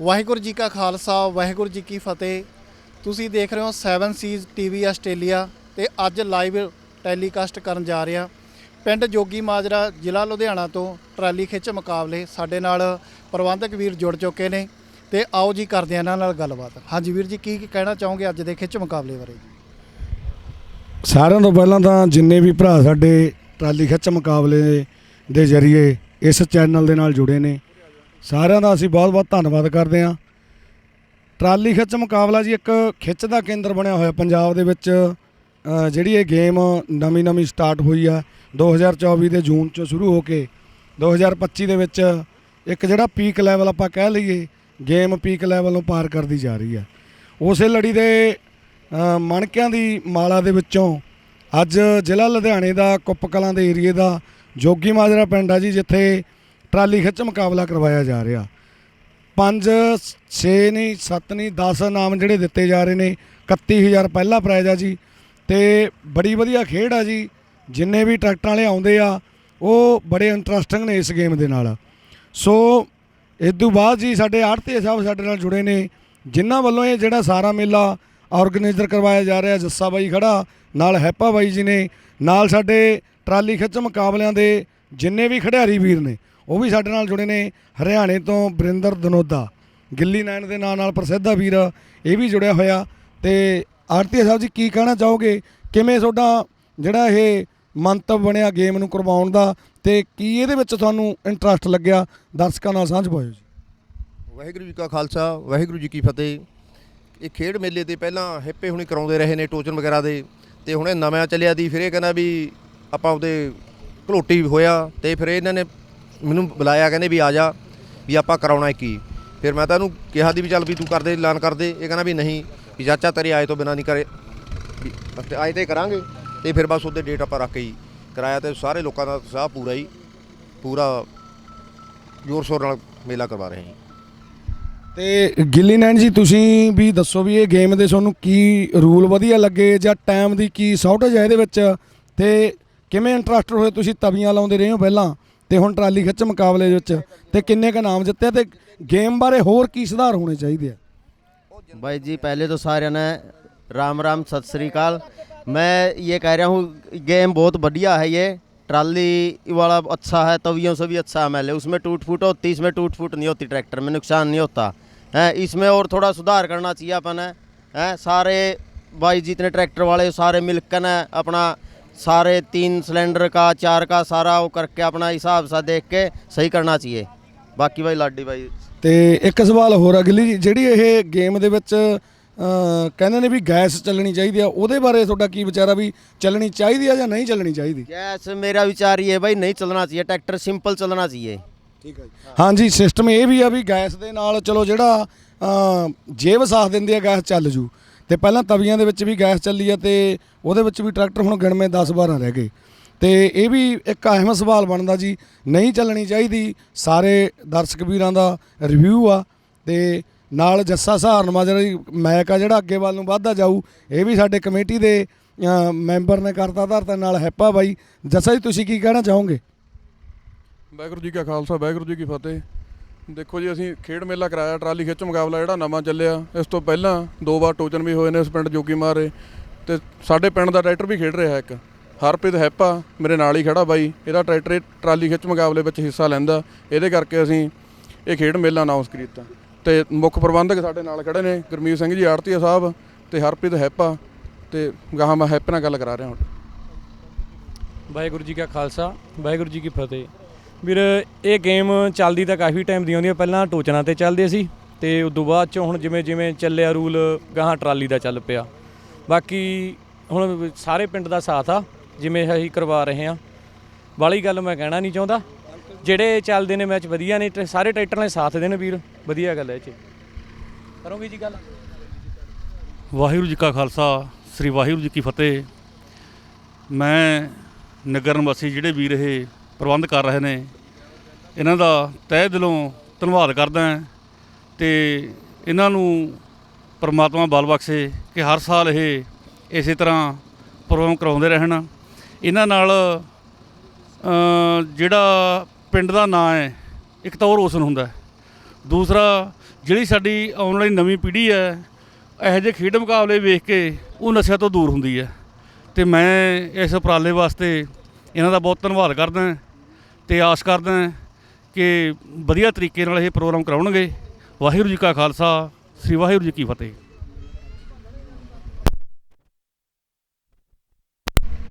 ਵਾਹਿਗੁਰੂ ਜੀ ਕਾ ਖਾਲਸਾ, ਵਾਹਿਗੁਰੂ ਜੀ ਕੀ ਫਤਿਹ। ਤੁਸੀਂ ਦੇਖ ਰਹੇ ਹੋ 7 ਸੀਜ਼ ਟੀਵੀ ਆਸਟ੍ਰੇਲੀਆ ਤੇ ਅੱਜ ਲਾਈਵ ਟੈਲੀਕਾਸਟ ਕਰਨ ਜਾ ਰਿਹਾ ਪਿੰਡ ਜੋਗੀ ਮਾਜਰਾ, ਜ਼ਿਲ੍ਹਾ ਲੁਧਿਆਣਾ ਤੋਂ ਟਰਾਲੀ ਖਿੱਚ ਮੁਕਾਬਲੇ ਸਾਡੇ ਨਾਲ ਪ੍ਰਬੰਧਕ ਵੀਰ ਜੁੜ ਚੁੱਕੇ ਨੇ ਤੇ ਆਓ ਜੀ ਕਰਦੇ ਹਾਂ ਇਹਨਾਂ ਨਾਲ ਗੱਲਬਾਤ। ਹਾਂਜੀ ਵੀਰ ਜੀ ਕੀ ਕੀ ਕਹਿਣਾ ਚਾਹੋਗੇ ਅੱਜ ਦੇ ਖਿੱਚ ਮੁਕਾਬਲੇ ਬਾਰੇ? ਸਾਰਿਆਂ ਤੋਂ ਪਹਿਲਾਂ ਤਾਂ ਜਿੰਨੇ ਵੀ ਭਰਾ ਸਾਡੇ ਟਰਾਲੀ ਖਿੱਚ ਮੁਕਾਬਲੇ ਦੇ ਜ਼ਰੀਏ ਇਸ ਚੈਨਲ ਦੇ ਨਾਲ ਜੁੜੇ ਨੇ ਸਾਰਿਆਂ ਦਾ ਅਸੀਂ ਬਹੁਤ-ਬਹੁਤ ਧੰਨਵਾਦ ਕਰਦੇ ਹਾਂ। ਟਰਾਲੀ ਖਿੱਚ ਮੁਕਾਬਲਾ ਜੀ ਇੱਕ ਖਿੱਚ ਦਾ ਕੇਂਦਰ ਬਣਿਆ ਹੋਇਆ ਪੰਜਾਬ ਦੇ ਵਿੱਚ। ਜਿਹੜੀ ਇਹ ਗੇਮ ਨਵੀਂ-ਨਵੀਂ ਸਟਾਰਟ ਹੋਈ ਆ 2024 ਦੇ ਜੂਨ ਚ ਸ਼ੁਰੂ ਹੋ ਕੇ 2025 ਦੇ ਵਿੱਚ ਇੱਕ ਜਿਹੜਾ ਪੀਕ ਲੈਵਲ ਆਪਾਂ ਕਹਿ ਲਈਏ, ਗੇਮ ਪੀਕ ਲੈਵਲ ਨੂੰ ਪਾਰ ਕਰਦੀ ਜਾ ਰਹੀ ਆ। ਉਸੇ ਲੜੀ ਦੇ ਮਣਕਿਆਂ ਦੀ ਮਾਲਾ ਦੇ ਵਿੱਚੋਂ ਅੱਜ ਜ਼ਿਲ੍ਹਾ ਲੁਧਿਆਣੇ ਦਾ ਕੁੱਪ ਕਲਾਂ ਦੇ ਏਰੀਏ ਦਾ ਜੋਗੀ ਮਾਜਰਾ ਪਿੰਡ ਆ ਜੀ, ਜਿੱਥੇ ਟਰਾਲੀ ਖਿੱਚ ਮੁਕਾਬਲਾ ਕਰਵਾਇਆ ਜਾ ਰਿਹਾ। 5 6 ਨਹੀਂ 7 ਨਹੀਂ 10 ਨਾਮ ਜਿਹੜੇ ਦਿੱਤੇ ਜਾ ਰਹੇ ਨੇ। 31000 ਪਹਿਲਾ ਪ੍ਰਾਈਜ਼ ਆ ਜੀ। ਤੇ ਬੜੀ ਵਧੀਆ ਖੇਡ ਆ ਜੀ। ਜਿੰਨੇ ਵੀ ਟਰੈਕਟਰਾਂ ਵਾਲੇ ਆਉਂਦੇ ਆ, ਉਹ ਬੜੇ ਇੰਟਰਸਟਿੰਗ ਨੇ ਇਸ ਗੇਮ ਦੇ ਨਾਲ। ਸੋ, ਇਸ ਤੋਂ ਬਾਅਦ ਜੀ ਸਾਡੇ ਆੜਤੀ ਸਾਹਿਬ ਸਾਡੇ ਨਾਲ ਜੁੜੇ ਨੇ। ਜਿਨ੍ਹਾਂ ਵੱਲੋਂ ਇਹ ਜਿਹੜਾ ਸਾਰਾ ਮੇਲਾ ਆਰਗੇਨਾਈਜ਼ਰ ਕਰਵਾਇਆ ਜਾ ਰਿਹਾ, ਜੱਸਾ ਬਾਈ ਖੜਾ, ਨਾਲ ਹੈਪਾ ਬਾਈ ਜੀ ਨੇ, ਨਾਲ ਸਾਡੇ ਟਰਾਲੀ ਖਿੱਚ ਮੁਕਾਬਲਿਆਂ ਦੇ ਜਿੰਨੇ ਵੀ ਖਿਡਾਰੀ ਵੀਰ ਨੇ। ਉਹ ਵੀ ਸਾਡੇ ਨਾਲ ਜੁੜੇ ਨੇ ਹਰਿਆਣੇ ਤੋਂ ਬਰਿੰਦਰ ਦਨੋਦਾ। ਗਿੱਲੀ ਨਾਇਣ ਦੇ ਨਾਂ ਨਾਲ ਪ੍ਰਸਿੱਧ ਆ ਵੀਰ, ਇਹ ਵੀ ਜੁੜਿਆ ਹੋਇਆ। ਤੇ ਆਰਤੀ ਸਾਹਿਬ ਜੀ, ਕੀ ਕਹਿਣਾ ਚਾਹੋਗੇ? ਕਿਵੇਂ ਤੁਹਾਡਾ ਜਿਹੜਾ ਇਹ ਮੰਤਵ ਬਣਿਆ ਗੇਮ ਨੂੰ ਕਰਵਾਉਣ ਦਾ ਤੇ ਕੀ ਇਹਦੇ ਵਿੱਚ ਤੁਹਾਨੂੰ ਇੰਟਰਸਟ ਲੱਗਿਆ? ਦਰਸ਼ਕਾਂ ਨਾਲ ਸਾਂਝ ਪਾਇਓ ਜੀ। ਵਾਹਿਗੁਰੂ ਜੀ ਕਾ ਖਾਲਸਾ, ਵਾਹਿਗੁਰੂ ਜੀ ਕੀ ਫਤਿਹ। ਇਹ ਖੇਡ ਮੇਲੇ ਤੇ ਪਹਿਲਾਂ ਹਿੱਪੇ ਹੁਣੀ ਕਰਾਉਂਦੇ ਰਹੇ ਨੇ ਟੋਚਨ ਵਗੈਰਾ ਦੇ। ਤੇ ਹੁਣ ਇਹ ਨਵਾਂ ਚੱਲਿਆ ਦੀ, ਫਿਰ ਇਹ ਕਹਿੰਦਾ ਵੀ ਆਪਾਂ ਉਹਦੇ ਘਲੋਟੀ ਹੋਇਆ ਤੇ ਫਿਰ ਇਹਨਾਂ ਨੇ ਮੈਨੂੰ ਬੁਲਾਇਆ, ਕਹਿੰਦੇ ਵੀ ਆ ਜਾ, ਵੀ ਆਪਾਂ ਕਰਾਉਣਾ ਕੀ। ਫਿਰ ਮੈਂ ਤਾਂ ਇਹਨੂੰ ਕਿਹਾ ਦੀ ਵੀ ਚੱਲ ਵੀ ਤੂੰ ਕਰਦੇ ਐਲਾਨ ਕਰਦੇ ਇਹ ਕਹਿੰਦਾ ਵੀ ਨਹੀਂ, ਵੀ ਚਾਚਾ ਤੇਰੇ ਆਏ ਤੋਂ ਬਿਨਾਂ ਨਹੀਂ ਕਰੇ। ਵੀ ਤੇ ਆਏ ਤੇ ਕਰਾਂਗੇ। ਤੇ ਫਿਰ ਬਸ ਉਹਦੇ ਡੇਟ ਆਪਾਂ ਰੱਖ ਕੇ ਹੀ ਕਰਾਇਆ ਤੇ ਸਾਰੇ ਲੋਕਾਂ ਦਾ ਉਤਸ਼ਾਹ ਪੂਰਾ ਹੀ, ਪੂਰਾ ਜ਼ੋਰ ਸ਼ੋਰ ਨਾਲ ਮੇਲਾ ਕਰਵਾ ਰਹੇ ਹਾਂ। ਤੇ ਗਿੱਲੀ ਨੈਣ ਜੀ, ਤੁਸੀਂ ਵੀ ਦੱਸੋ ਵੀ ਇਹ ਗੇਮ ਦੇ ਤੁਹਾਨੂੰ ਕੀ ਰੂਲ ਵਧੀਆ ਲੱਗੇ ਜਾਂ ਟਾਈਮ ਦੀ ਕੀ ਸ਼ਾਰਟੇਜ ਹੈ ਇਹਦੇ ਵਿੱਚ? ਤੇ ਕਿਵੇਂ ਇੰਟਰਸਟ ਹੋਏ? ਤੁਸੀਂ ਤਵੀਆਂ ਲਾਉਂਦੇ ਰਹੇ ਹੋ ਪਹਿਲਾਂ? ਤੇ ਹੁਣ ਟਰਾਲੀ ਖਿੱਚ ਮੁਕਾਬਲੇ ਦੇ ਵਿੱਚ ਤੇ ਕਿੰਨੇ ਕ ਨਾਮ ਜਿੱਤੇ ਤੇ ਗੇਮ ਬਾਰੇ ਹੋਰ ਕੀ ਸੁਧਾਰ ਹੋਣੇ ਚਾਹੀਦੇ ਆ भाई जी पहले तो सारे ने राम राम सत श्रीकाल मैं ये कह रहा हूँ गेम बहुत बढ़िया है ये ट्राली वाला अच्छा है तवियों से भी अच्छा है मैले उसमें टूट फूट होती इसमें टूट फूट नहीं होती ट्रैक्टर में नुकसान नहीं होता है इसमें और थोड़ा सुधार करना चाहिए अपन है हैं सारे भाई जितने ट्रैक्टर वाले सारे मिलकर न अपना सारे तीन सिलेंडर का चार का सारा वो करके अपना हिसाब सा देख के सही करना चाहिए बाकी भाई लाडी भाई ਤੇ ਇੱਕ ਸਵਾਲ ਹੋਰ ਆ ਗਿੱਲੀ ਜੀ ਜਿਹੜੀ ਇਹ ਗੇਮ ਦੇ ਵਿੱਚ ਅਹ, ਕਹਿੰਦੇ ਨੇ ਵੀ ਗੈਸ ਚੱਲਣੀ ਚਾਹੀਦੀ ਆ ਉਹਦੇ ਬਾਰੇ ਤੁਹਾਡਾ ਕੀ ਵਿਚਾਰਾ ਵੀ ਚੱਲਣੀ ਚਾਹੀਦੀ ਆ ਜਾਂ ਨਹੀਂ ਚੱਲਣੀ ਚਾਹੀਦੀ गैस मेरा विचार ये है भाई नहीं चलना चाहिए ट्रैक्टर सिंपल चलना चाहिए ਠੀਕ ਹੈ ਜੀ ਹਾਂਜੀ ਸਿਸਟਮ ਇਹ ਵੀ ਆ ਵੀ ਗੈਸ ਦੇ ਨਾਲ ਚਲੋ ਜਿਹੜਾ ਅਮ, ਜੇਬ ਸਾਥ ਦਿੰਦੀ ਆ ਗੈਸ ਚੱਲ ਜੂ ਤੇ ਪਹਿਲਾਂ ਤਵੀਆਂ ਦੇ ਵਿੱਚ ਵੀ ਗੈਸ ਚੱਲੀ ਆ ਤੇ ਉਹਦੇ ਵਿੱਚ ਵੀ ਟਰੈਕਟਰ ਹੁਣ ਗਿਣਵੇਂ 10 12 ਰਹਿ ਗਏ। ਤੇ ਇਹ ਵੀ ਇੱਕ ਅਹਿਮ ਸਵਾਲ ਬਣਦਾ ਜੀ, ਨਹੀਂ ਚੱਲਣੀ ਚਾਹੀਦੀ, ਸਾਰੇ ਦਰਸ਼ਕ ਵੀਰਾਂ ਦਾ ਰਿਵਿਊ ਆ ਤੇ ਨਾਲ ਜੱਸਾ ਸਹਾਰਨ ਮਾਜਰਾ ਮੈਕ ਆ ਜਿਹੜਾ ਅੱਗੇ ਵੱਲ ਨੂੰ ਵੱਧਦਾ ਜਾਊ, ਇਹ ਵੀ ਸਾਡੇ ਕਮੇਟੀ ਦੇ ਮੈਂਬਰ ਨੇ ਕਰਤਾ ਧਰਤਾ ਨਾਲ ਹੈਪਾ ਬਾਈ। ਜੱਸਾ ਜੀ, ਤੁਸੀਂ ਕੀ ਕਹਿਣਾ ਚਾਹੋਗੇ? ਵਾਹਿਗੁਰੂ ਜੀ ਕਾ ਖਾਲਸਾ, ਵਾਹਿਗੁਰੂ ਜੀ ਕੀ ਫਤਿਹ। ਦੇਖੋ ਜੀ, ਅਸੀਂ ਖੇਡ ਮੇਲਾ ਕਰਾਇਆ, ਟਰਾਲੀ ਖਿੱਚ ਮੁਕਾਬਲਾ ਜਿਹੜਾ ਨਵਾਂ ਚੱਲਿਆ। ਇਸ ਤੋਂ ਪਹਿਲਾਂ ਦੋ ਵਾਰ ਟੋਚਨ ਵੀ ਹੋਏ ਨੇ ਇਸ ਪਿੰਡ ਜੋਗੀ ਮਾਰੇ। ਤੇ ਸਾਡੇ ਪਿੰਡ ਦਾ ਟਰੈਕਟਰ ਵੀ ਖੇਡ ਰਿਹਾ ਇੱਕ। ਹਰਪ੍ਰੀਤ ਹੈਪਾ, ਮੇਰੇ ਨਾਲ ਹੀ ਖੜਾ ਬਾਈ। ਇਹਦਾ ਟਰੈਕਟਰ ਇਹ ਟਰਾਲੀ ਖਿੱਚ ਮੁਕਾਬਲੇ ਵਿੱਚ ਹਿੱਸਾ ਲੈਂਦਾ। ਇਹਦੇ ਕਰਕੇ ਅਸੀਂ ਇਹ ਖੇਡ ਮੇਲਾ ਅਨਾਉਂਸ ਕੀਤਾ ਤੇ ਮੁੱਖ ਪ੍ਰਬੰਧਕ ਸਾਡੇ ਨਾਲ ਖੜੇ ਨੇ, ਗੁਰਮੀਤ ਸਿੰਘ ਜੀ, ਆੜਤੀਆ ਸਾਹਿਬ ਤੇ ਹਰਪ੍ਰੀਤ ਹੈਪਾ। ਤੇ ਗਾਹਾਂ ਮੈਂ ਹੈਪੇ ਨਾਲ ਗੱਲ ਕਰਾ ਰਿਹਾ ਹੁਣ। ਵਾਹਿਗੁਰੂ ਜੀ ਕਾ ਖਾਲਸਾ, ਵਾਹਿਗੁਰੂ ਜੀ ਕੀ ਫਤਿਹ। ਵੀਰ, ਇਹ ਗੇਮ ਚੱਲਦੀ ਤਾਂ ਕਾਫੀ ਟਾਈਮ ਦੀ ਆਉਂਦੀ ਆ ਪਹਿਲਾਂ ਟੋਚਣਾ ਤੇ ਚੱਲਦੇ ਸੀ ਤੇ ਉਸ ਤੋਂ ਬਾਅਦ ਚ ਹੁਣ ਜਿਵੇਂ ਜਿਵੇਂ ਚੱਲਿਆ ਰੂਲ, ਗਾਹਾਂ ਟਰਾਲੀ ਦਾ ਚੱਲ ਪਿਆ। ਬਾਕੀ ਹੁਣ ਸਾਰੇ ਪਿੰਡ ਦਾ ਸਾਥ ਆ, ਜਿਵੇਂ ਅਸੀਂ ਕਰਵਾ ਰਹੇ ਆ ਵਾਲੀ ਗੱਲ ਮੈਂ ਕਹਿਣਾ ਨਹੀਂ ਚਾਹੁੰਦਾ। ਜਿਹੜੇ ਚੱਲਦੇ ਨੇ ਮੈਚ ਵਧੀਆ ਨੇ ਤੇ ਸਾਰੇ ਟਰੈਕਟਰਾਂ ਨੇ ਸਾਥ ਦੇਣ ਵੀਰ, ਵਧੀਆ ਗੱਲ ਹੈ ਇਹ ਚ। ਕਰੋਗੇ ਜੀ ਗੱਲ? ਵਾਹਿਗੁਰੂ ਜੀ ਕਾ ਖਾਲਸਾ, ਸ੍ਰੀ ਵਾਹਿਗੁਰੂ ਜੀ ਕੀ ਫਤਿਹ। ਮੈਂ ਨਗਰ ਨਿਵਾਸੀ ਜਿਹੜੇ ਵੀਰ ਇਹ ਪ੍ਰਬੰਧ ਕਰ ਰਹੇ ਨੇ। ਇਹਨਾਂ ਦਾ ਤਹਿ ਦਿਲੋਂ ਧੰਨਵਾਦ ਕਰਦਾ ਹਾਂ ਤੇ ਇਹਨਾਂ ਨੂੰ ਪਰਮਾਤਮਾ ਬਲ ਬਖਸ਼ੇ ਕਿ ਹਰ ਸਾਲ ਇਹ ਇਸੇ ਤਰ੍ਹਾਂ ਪ੍ਰੋਗਰਾਮ ਕਰਾਉਂਦੇ ਰਹਿਣ। ਇਹਨਾਂ ਨਾਲ ਜਿਹੜਾ ਪਿੰਡ ਦਾ ਨਾਂ ਹੈ, ਇੱਕ ਤਾਂ ਉਹ ਰੋਸ਼ਨ ਹੁੰਦਾ ਦੂਸਰਾ, ਜਿਹੜੀ ਸਾਡੀ ਆਉਣ ਵਾਲੀ ਨਵੀਂ ਪੀੜ੍ਹੀ ਹੈ, ਇਹੋ ਜਿਹੇ ਖੇਡ ਮੁਕਾਬਲੇ ਵੇਖ ਕੇ ਉਹ ਨਸ਼ਿਆਂ ਤੋਂ ਦੂਰ ਹੁੰਦੀ ਹੈ। ਤੇ ਮੈਂ ਇਸ ਉਪਰਾਲੇ ਵਾਸਤੇ ਇਹਨਾਂ ਦਾ ਬਹੁਤ ਧੰਨਵਾਦ ਕਰਦਾ ਤੇ ਆਸ ਕਰਦਾ ਕਿ ਵਧੀਆ ਤਰੀਕੇ ਨਾਲ ਇਹ ਪ੍ਰੋਗਰਾਮ ਕਰਾਉਣਗੇ। ਵਾਹਿਗੁਰੂ ਜੀ ਕਾ ਖਾਲਸਾ, ਸ੍ਰੀ ਵਾਹਿਗੁਰੂ ਜੀ ਕੀ ਫਤਿਹ।